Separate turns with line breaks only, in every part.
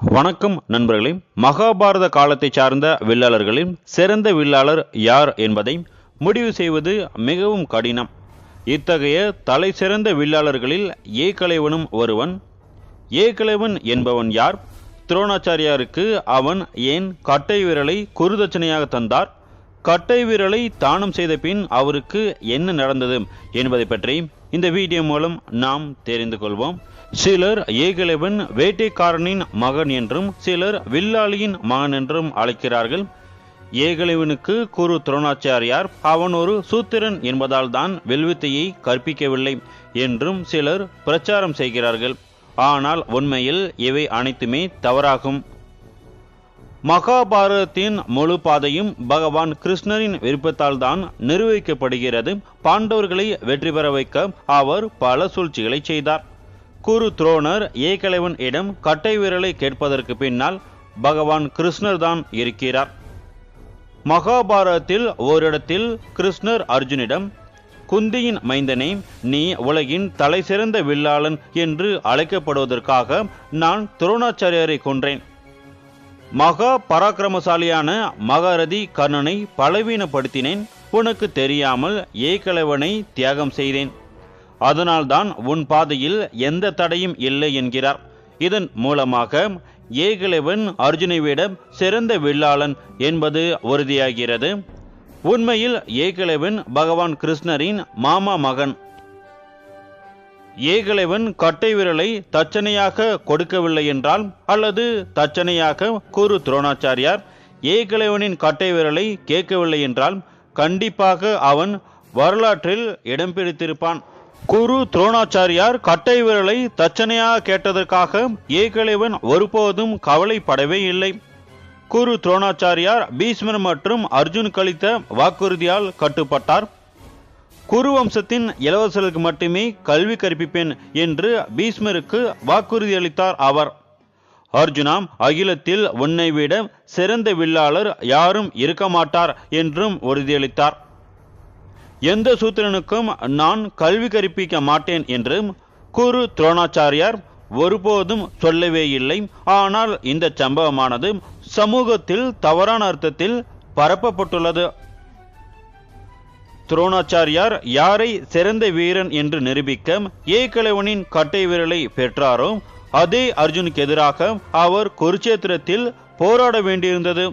வணக்கம் நண்பர்களே. மகாபாரத காலத்தை சார்ந்த வில்லாளர்களில் சிறந்த வில்லாளர் யார் என்பதை முடிவு செய்வது மிகவும் கடினம். இத்தகைய தலை சிறந்த வில்லாளர்களில் ஏகலைவனும் ஒருவன். ஏகலைவன் என்பவன் யார்? துரோணாச்சாரியாருக்கு அவன் ஏன் கட்டை விரலை குருதட்சணையாக தந்தார்? கட்டை விரலை தானம் செய்த பின் அவருக்கு என்ன நடந்தது என்பதை பற்றி இந்த வீடியோ மூலம் நாம் தெரிந்து கொள்வோம். சிலர் ஏகலைவன் வேட்டைக்காரனின் மகன் என்றும் சிலர் வில்லாளியின் மகன் என்றும் அழைக்கிறார்கள். ஏகலைவனுக்கு குரு துரோணாச்சாரியார் அவன் ஒரு சூத்திரன் என்பதால் தான் வில்வித்தையை கற்பிக்கவில்லை என்றும் சிலர் பிரச்சாரம் செய்கிறார்கள். ஆனால் உண்மையில் இவை அனைத்துமே தவறாகும். மகாபாரதத்தின் முழு பாதையும் பகவான் கிருஷ்ணரின் விருப்பத்தால் தான் நிர்வகிக்கப்படுகிறது. பாண்டவர்களை வெற்றி பெற வைக்க அவர் பல சூழ்ச்சிகளை செய்தார். குரு துரோணர் ஏகலைவன் இடம் கட்டை விரலை கேட்பதற்கு பின்னால் பகவான் கிருஷ்ணர் தான் இருக்கிறார். மகாபாரதத்தில் ஓரிடத்தில் கிருஷ்ணர் அர்ஜுனிடம் குந்தியின் மைந்தனே நீ உலகின் தலை சிறந்த வில்லாளன் என்று அழைக்கப்படுவதற்காக நான் துரோணாச்சாரியரை கொன்றேன். மகா பராக்கிரமசாலியான மகாரதி கர்ணனை பலவீனப்படுத்தினேன். உனக்கு தெரியாமல் ஏகலவனை தியாகம் செய்தேன். அதனால்தான் உன் பாதையில் எந்த தடையும் இல்லை என்கிறார். இதன் மூலமாக ஏகலவன் அர்ஜுனை சிறந்த வில்லாளன் என்பது உறுதியாகிறது. உண்மையில் ஏகலவன் பகவான் கிருஷ்ணரின் மாமா மகன். ஏகலைவன் கட்டை விரலை தச்சனையாக கொடுக்கவில்லை என்றால் அல்லது தச்சனையாக குரு துரோணாச்சாரியார் ஏகலைவனின் கட்டை விரலை கேட்கவில்லை என்றால் கண்டிப்பாக அவன் வரலாற்றில் இடம் பிடித்திருப்பான். குரு துரோணாச்சாரியார் கட்டை விரலை தச்சனையாக கேட்டதற்காக ஏகலைவன் ஒருபோதும் கவலைப்படவே இல்லை. குரு துரோணாச்சாரியார் பீஷ்மர் மற்றும் அர்ஜுன் கழித்த வாக்குறுதியால் கட்டுப்பட்டார். குரு வம்சத்தின் இளவரசர்களுக்கு மட்டுமே கல்வி கற்பிப்பேன் என்று பீஷ்மருக்கு வாக்குறுதி அளித்தார் அவர். அர்ஜுனாம் அகிலத்தில் உன்னை விட சிறந்த வில்லாளர் யாரும் இருக்க மாட்டார் என்றும் உறுதியளித்தார். எந்த சூத்திரனுக்கும் நான் கல்வி கற்பிக்க மாட்டேன் என்றும் குரு துரோணாச்சாரியார் ஒருபோதும் சொல்லவே இல்லை. ஆனால் இந்த சம்பவமானது சமூகத்தில் தவறான அர்த்தத்தில் பரப்பப்பட்டுள்ளது. துரோணாச்சாரியார் யாரை சிறந்த வீரன் என்று நிரூபிக்க ஏகலைவனின் கட்டை விரலை பெற்றாரோ அதே அர்ஜுனுக்கு எதிராக அவர் குருச்சேத்திரத்தில் போராட வேண்டியிருந்தது.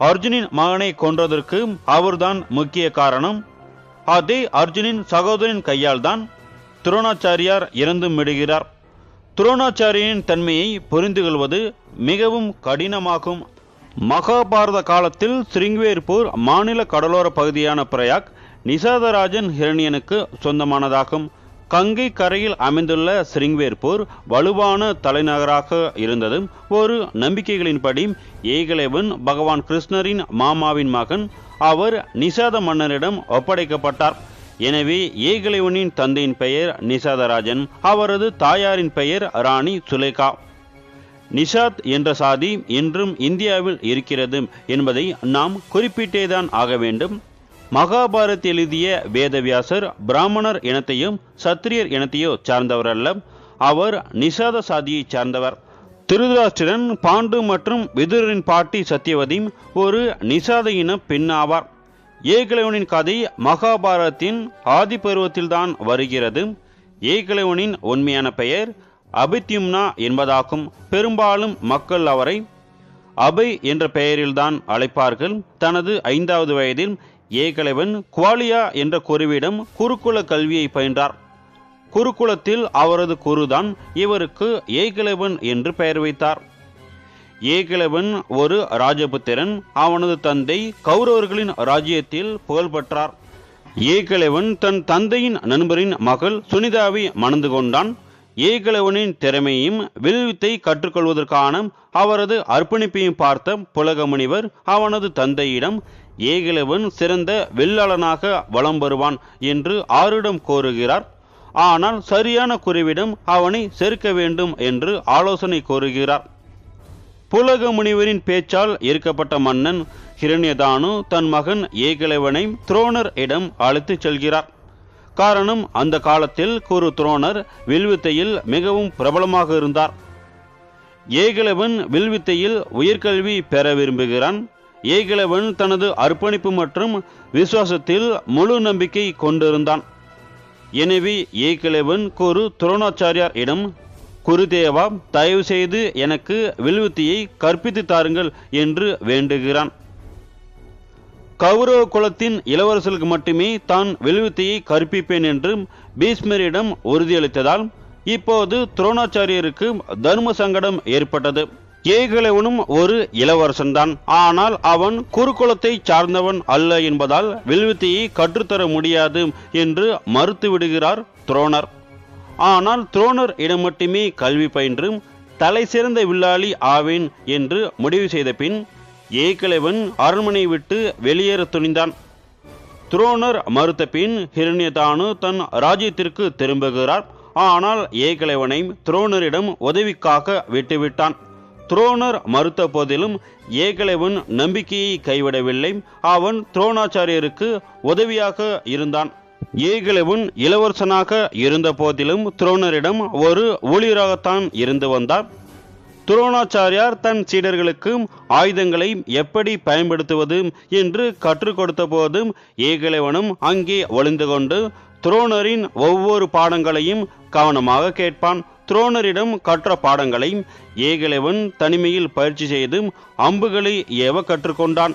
அர்ஜுனின் மகனை கொன்றதற்கு அவர்தான் முக்கிய காரணம். அதே அர்ஜுனின் சகோதரின் கையால் தான் துரோணாச்சாரியார் இறந்தும் விடுகிறார். துரோணாச்சாரியனின் தன்மையை புரிந்து கொள்வது மிகவும் கடினமாகும். மகாபாரத காலத்தில் ஸ்ரிங்வேர்பூர் மாநில கடலோர பகுதியான பிரயாக் நிசாதராஜன் ஹிரண்யனுக்கு சொந்தமானதாகும். கங்கை கரையில் அமைந்துள்ள ஸ்ரிங்வேர்பூர் வலுவான தலைநகராக இருந்ததும் ஒரு நம்பிக்கைகளின்படி ஏகலைவன் பகவான் கிருஷ்ணரின் மாமாவின் மகன் அவர் நிசாத மன்னரிடம் ஒப்படைக்கப்பட்டார். எனவே ஏகலைவனின் தந்தையின் பெயர் நிசாதராஜன் அவரது தாயாரின் பெயர் ராணி சுலேகா. நிஷாத் என்ற சாதி இன்றும் இந்தியாவில் இருக்கிறது என்பதை நாம் குறிப்பிட்டேதான் ஆக வேண்டும். மகாபாரத் எழுதிய வேதவியாசர் பிராமணர் இனத்தையும் சத்திரியர் இனத்தையோ சார்ந்தவர் அல்ல அவர் நிஷாத சாதியை சார்ந்தவர். திருதராஷ்டிரன் பாண்டு மற்றும் விதுரரின் பாட்டி சத்தியவதியும் ஒரு நிஷாத இன பெண் ஆவார் ஏகலைவனின் கதை மகாபாரதத்தின் ஆதி பருவத்தில்தான் வருகிறது. ஏகலைவனின் உண்மையான பெயர் அபித்யும்னா என்பதாகும். பெரும்பாலும் மக்கள் அவரை அபை என்ற பெயரில்தான் அழைப்பார்கள். தனது ஐந்தாவது வயதில் ஏகலைவன் குவாலியா என்ற குருவிடம் குருகுல கல்வியை பயின்றார். குருகுலத்தில் அவரது குருதான் இவருக்கு ஏகலைவன் என்று பெயர் வைத்தார். ஏகலைவன் ஒரு ராஜபுத்திரன் அவனது தந்தை கௌரவர்களின் ராஜ்யத்தில் புகழ்பெற்றார் ஏகலைவன் தன் தந்தையின் நண்பரின் மகள் சுனிதாவை மணந்து கொண்டான். ஏகலைவனின் திறமையும் வில்வித்தை கற்றுக்கொள்வதற்கான அவரது அர்ப்பணிப்பையும் பார்த்த புலகமுனிவர் அவனது தந்தையிடம் ஏகலவன் சிறந்த வெள்ளாளனாக வலம் வருவான் என்று ஆரிடம் கோருகிறார். ஆனால் சரியான குருவிடம் அவனை சேர்க்க வேண்டும் என்று ஆலோசனை கோருகிறார். புலக முனிவரின் பேச்சால் ஈர்க்கப்பட்ட மன்னன் ஹிரண்யதானு தன் மகன் ஏகலைவனை துரோணர் இடம் அழைத்துச் செல்கிறார். காரணம் அந்த காலத்தில் குரு துரோணர் வில்வித்தையில் மிகவும் பிரபலமாக இருந்தார். ஏகலவன் வில்வித்தையில் உயர்கல்வி பெற விரும்புகிறான். ஏகலவன் தனது அர்ப்பணிப்பு மற்றும் விசுவாசத்தில் முழு நம்பிக்கை கொண்டிருந்தான். எனவே ஏகலவன் குரு துரோணாச்சாரியார் இடம் குருதேவா தயவு செய்து எனக்கு வில்வித்தியை கற்பித்து தாருங்கள் என்று வேண்டுகிறான். கௌரவ குலத்தின் இளவரசர்களுக்கு மட்டுமே தான் வில்வித்தையை கற்பிப்பேன் என்று பீஷ்மரிடம் உறுதியளித்ததால் இப்போது துரோணாச்சாரியருக்கு தர்ம சங்கடம் ஏற்பட்டது. ஏகலவனும் ஒரு இளவரசன்தான். ஆனால் அவன் குருகுலத்தை சார்ந்தவன் அல்ல என்பதால் வில்வித்தையை கற்றுத்தர முடியாது என்று மறுத்து விடுகிறார் துரோணர். ஆனால் துரோணர் இடம் மட்டுமே கல்வி பயின்று தலை சிறந்த வில்லாளி ஆவேன் என்று முடிவு செய்த பின் ஏகலவன் அரண்மனை விட்டு வெளியேற துணிந்தான். துரோணர் மறுத்த பின் ஹிரண்யதானு தன் ராஜ்யத்திற்கு திரும்புகிறார். ஆனால் ஏகலைவனை துரோணரிடம் உதவிக்காக விட்டுவிட்டான். துரோணர் மறுத்த போதிலும் ஏகலைவன் நம்பிக்கையை கைவிடவில்லை. அவன் துரோணாச்சாரியருக்கு உதவியாக இருந்தான். ஏகலைவன் இளவரசனாக இருந்த போதிலும் துரோணரிடம் ஒரு ஊழியராகத்தான் இருந்து வந்தார். துரோணாச்சாரியார் தன் சீடர்களுக்கு ஆயுதங்களை எப்படி பயன்படுத்துவது என்று கற்றுக் கொடுத்த போதும் ஏகலைவனும் அங்கே ஒளிந்து கொண்டு துரோணரின் ஒவ்வொரு பாடங்களையும் கவனமாக கேட்பான். துரோணரிடம் கற்ற பாடங்களை ஏகலைவன் தனிமையில் பயிற்சி செய்து அம்புகளை ஏவ கற்றுக்கொண்டான்.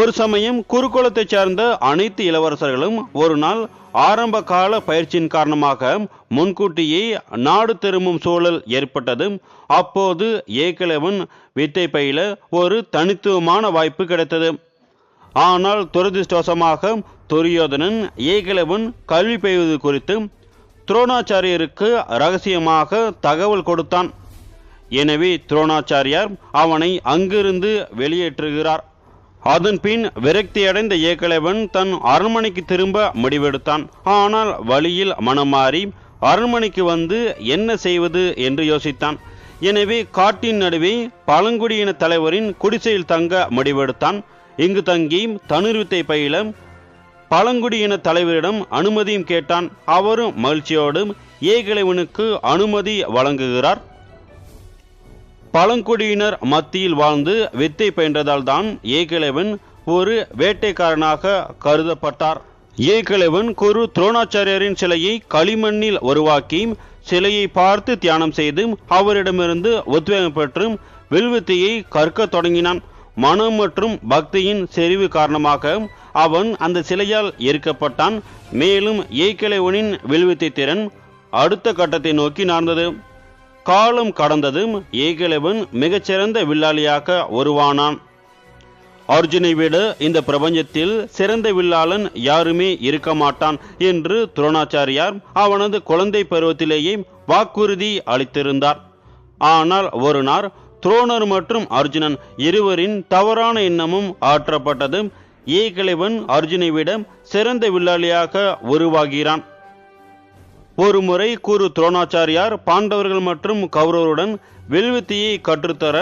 ஒரு சமயம் குருகுலத்தைச் சேர்ந்த அனைத்து இளவரசர்களும் ஒரு நாள் ஆரம்ப கால பயிற்சியின் காரணமாக முன்கூட்டியே நாடு திரும்பும் சூழல் ஏற்பட்டதும் அப்போது ஏகலவன் வித்தை பயில ஒரு தனித்துவமான வாய்ப்பு கிடைத்தது. ஆனால் துரதிருஷ்டவசமாக துரியோதனன் ஏகலவன் கல்வி பெய்வது குறித்து துரோணாச்சாரியருக்கு ரகசியமாக தகவல் கொடுத்தான். எனவே துரோணாச்சாரியார் அவனை அங்கிருந்து வெளியேற்றுகிறார். அதன் பின் விரக்தியடைந்த ஏகலைவன் தன் அரண்மனைக்கு திரும்ப முடிவெடுத்தான். ஆனால் வழியில் மனம் மாறி அரண்மனைக்கு வந்து என்ன செய்வது என்று யோசித்தான். எனவே காட்டின் நடுவே பழங்குடியின தலைவரின் குடிசையில் தங்க முடிவெடுத்தான். இங்கு தங்கி தனுர்வித்தை பயில பழங்குடியின தலைவரிடம் அனுமதியும் கேட்டான். அவரும் மகிழ்ச்சியோடு ஏகலைவனுக்கு அனுமதி வழங்குகிறார். பழங்குடியினர் மத்தியில் வாழ்ந்து வித்தை பயின்றதால் தான் ஏகலைவன் ஒரு வேட்டைக்காரனாக கருதப்பட்டார். ஏகலைவன் குரு துரோணாச்சாரியரின் சிலையை களிமண்ணில் உருவாக்கி சிலையை பார்த்து தியானம் செய்தும் அவரிடமிருந்து உத்வேகம் பெற்றும் வில்வித்தையை கற்க தொடங்கினான். மனம் மற்றும் பக்தியின் செறிவு காரணமாக அவன் அந்த சிலையால் எரிக்கப்பட்டான். மேலும் ஏகலைவனின் வில்வித்தை திறன் அடுத்த கட்டத்தை நோக்கி நடந்தது காலம் கடந்ததும் ஏகலைவன் மிகச்சிறந்த வில்லாளியாக உருவானான். அர்ஜுனை விட இந்த பிரபஞ்சத்தில் சிறந்த வில்லாளன் யாருமே இருக்க மாட்டான் என்று துரோணாச்சாரியார் அவனது குழந்தை பருவத்திலேயே வாக்குறுதி அளித்திருந்தார். ஆனால் ஒரு நாள் துரோணர் மற்றும் அர்ஜுனன் இருவரின் தவறான எண்ணமும் ஆற்றப்பட்டது. ஏகலைவன் அர்ஜுனை விட சிறந்த வில்லாளியாக உருவாகிறான். ஒரு முறை குரு துரோணாச்சாரியார் பாண்டவர்கள் மற்றும் கௌரவருடன் வில்வித்தையை கற்றுத்தர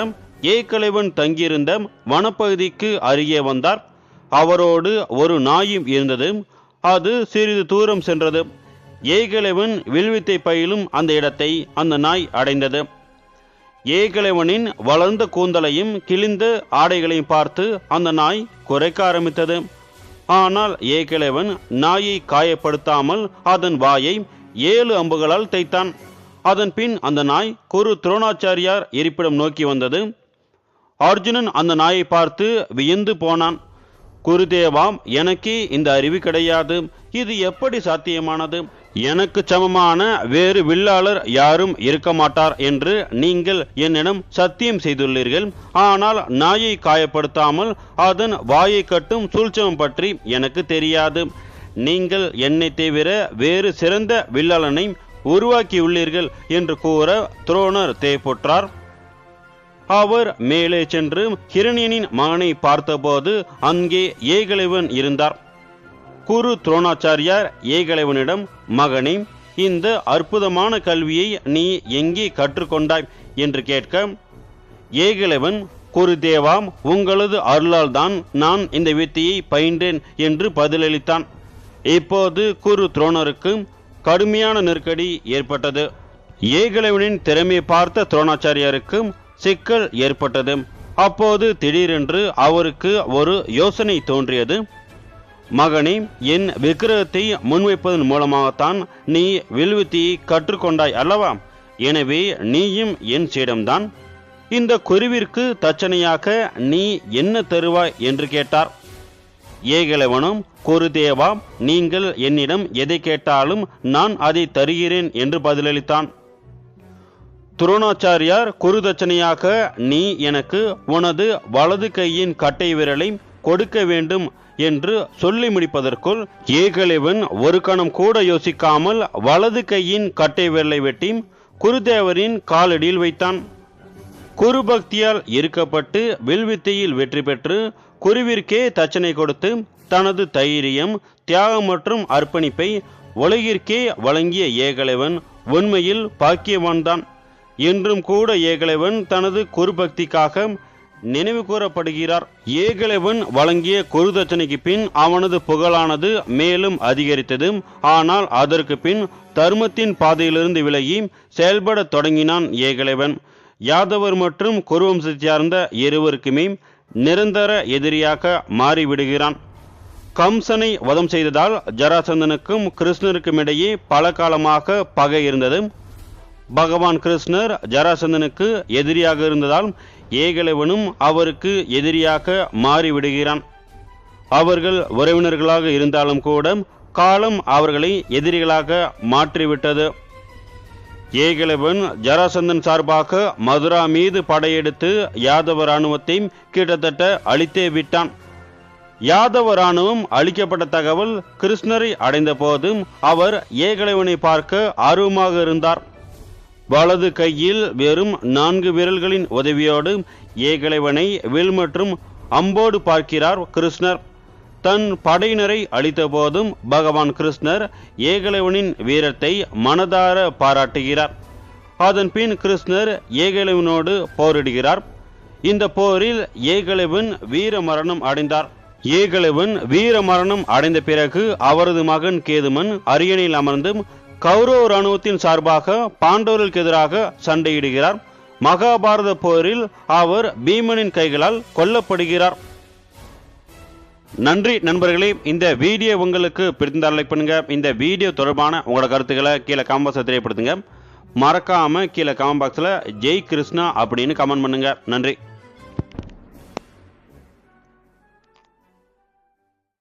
ஏகலைவன் தங்கியிருந்த வனப்பகுதிக்கு அருகே வந்தார். அவரோடு ஒரு நாயும் இருந்தது. அது சிறிது தூரம் சென்றது. ஏகலைவன் வில்வித்தை பயிலும் அந்த இடத்தை அந்த நாய் அடைந்தது. ஏகலைவனின் வளர்ந்த கூந்தலையும் கிழிந்த ஆடைகளையும் பார்த்து அந்த நாய் குறைக்க ஆரம்பித்தது. ஆனால் ஏகிழவன் நாயை காயப்படுத்தாமல் அதன் வாயை ஏழு அம்புகளால் தைத்தான் அதன் பின் அந்த நாய் குரு துரோணாச்சாரியார் இருப்பிடம் நோக்கி வந்தது. அர்ஜுனன் அந்த நாயை பார்த்து வியந்து போனான். குருதேவாம் எனக்கே இந்த அறிவு கிடையாது. இது எப்படி சாத்தியமானது? எனக்கு சமமான வேறு வில்லாளர் யாரும் இருக்க மாட்டார் என்று நீங்கள் என்னிடம் சத்தியம் செய்துள்ளீர்கள். ஆனால் நாயை காயப்படுத்தாமல் அதன் வாயை கட்டும் சூழ்ச்சம் பற்றி எனக்கு தெரியாது. நீங்கள் என்னை தவிர வேறு சிறந்த வில்லாளனை உருவாக்கியுள்ளீர்கள் என்று கூற துரோணர் தேய்புற்றார். அவர் மேலே சென்று ஹிரணியனின் மகனை பார்த்தபோது அங்கே ஏகலைவன் இருந்தார். குரு துரோணாச்சாரியார் ஏகலைவனிடம் மகனே இந்த அற்புதமான கல்வியை நீ எங்கே கற்றுக்கொண்டாய்? என்று கேட்க ஏகலைவன் குருதேவாம் உங்களது அருளால் தான் நான் இந்த வித்தையை பயின்றேன் என்று பதிலளித்தான். இப்போது குரு துரோணருக்கு கடுமையான நெருக்கடி ஏற்பட்டது. ஏகலைவனின் திறமையை பார்த்த துரோணாச்சாரியாருக்கு சிக்கல் ஏற்பட்டது. அப்போது திடீரென்று அவருக்கு ஒரு யோசனை தோன்றியது. மகனே என் விக்கிரகத்தை முன்வைப்பதன் மூலமாகத்தான் நீ வில்வித்தியை கற்றுக்கொண்டாய் அல்லவா? எனவே நீயும் என் சீடம்தான். இந்த குருவிற்கு தச்சனையாக நீ என்ன தருவாய் என்று கேட்டார். ஏகலவனும் குருதேவா நீங்கள் என்னிடம் எதை கேட்டாலும் நான் அதை தருகிறேன் என்று பதிலளித்தான். துரோணாச்சாரியார் குருதட்சணையாக நீ எனக்கு உனது வலது கையின் கட்டை விரலை கொடுக்க வேண்டும் என்று சொல்லி முடிப்பதற்குள் ஏகலைவன் ஒரு கணம் கூட யோசிக்காமல் வலது கையின் கட்டை விரலை வெட்டி குருதேவரின் காலடியில் வைத்தான். குருபக்தியால் இருக்கப்பட்டு வில்வித்தையில் வெற்றி பெற்று குருவிற்கே தச்சனை கொடுத்து தனது தைரியம் தியாகம் மற்றும் அர்ப்பணிப்பை உலகிற்கே வழங்கிய ஏகலைவன் உண்மையில் பாக்கியவான்தான். என்றும் கூட ஏகலைவன் தனது குருபக்திக்காக நினைவு கூறப்படுகிறார் ஏகலைவன் வழங்கிய குருதட்சணைக்கு பின் அவனது புகழானது மேலும் அதிகரித்தது. ஆனால் அதற்கு பின் தர்மத்தின் பாதையிலிருந்து விலகி செயல்படத் தொடங்கினான் ஏகலைவன். யாதவர் மற்றும் குருவம்சத்தை சார்ந்த இருவருக்குமே நிரந்தர எதிரியாக மாறிவிடுகிறான். கம்சனை வதம் செய்ததால் ஜராசந்தனுக்கும் கிருஷ்ணருக்கும் இடையே பல காலமாக பகை இருந்தது. பகவான் கிருஷ்ணர் ஜராசந்தனுக்கு எதிரியாக இருந்ததால் ஏகலைவனும் அவருக்கு எதிரியாக மாறிவிடுகிறான். அவர்கள் உறவினர்களாக இருந்தாலும் கூட காலம் அவர்களை எதிரிகளாக மாற்றிவிட்டது. ஏகலைவன் ஜராசந்தன் சார்பாக மதுரா மீது படையெடுத்து யாதவ இராணுவத்தை கிட்டத்தட்ட அழித்தே விட்டான். யாதவ இராணுவம் அழிக்கப்பட்ட தகவல் கிருஷ்ணரை அடைந்த போதும் அவர் ஏகலைவனை பார்க்க ஆர்வமாக இருந்தார். வலது கையில் வெறும் நான்கு விரல்களின் உதவியோடு ஏகலைவனை வில் மற்றும் அம்போடு பார்க்கிறார் கிருஷ்ணர். தன் படையினரை அளித்த போதும் பகவான் கிருஷ்ணர் ஏகலைவனின் வீரத்தை மனதார பாராட்டுகிறார். அதன் பின் கிருஷ்ணர் ஏகலைவனோடு போரிடுகிறார். இந்த போரில் ஏகலைவன் வீர மரணம் அடைந்தார். ஏகலைவன் வீர மரணம் அடைந்த பிறகு அவரது மகன் கேதுமன் அரியணையில் அமர்ந்து கௌரவ இராணுவத்தின் சார்பாக பாண்டவர்களுக்கு எதிராக சண்டையிடுகிறார். மகாபாரத போரில் அவர் பீமனின் கைகளால் கொல்லப்படுகிறார். நன்றி நண்பர்களே இந்த வீடியோ உங்களுக்கு பிடித்திருந்தால் லைக் பண்ணுங்க. இந்த வீடியோ தொடர்பான உங்களோட கருத்துக்களை கீழே காம்பாக்ஸில் தெரியப்படுத்துங்க. மறக்காமல் கீழே காமெண்ட் பாக்ஸில் ஜெய் கிருஷ்ணா அப்படின்னு கமெண்ட் பண்ணுங்க. நன்றி.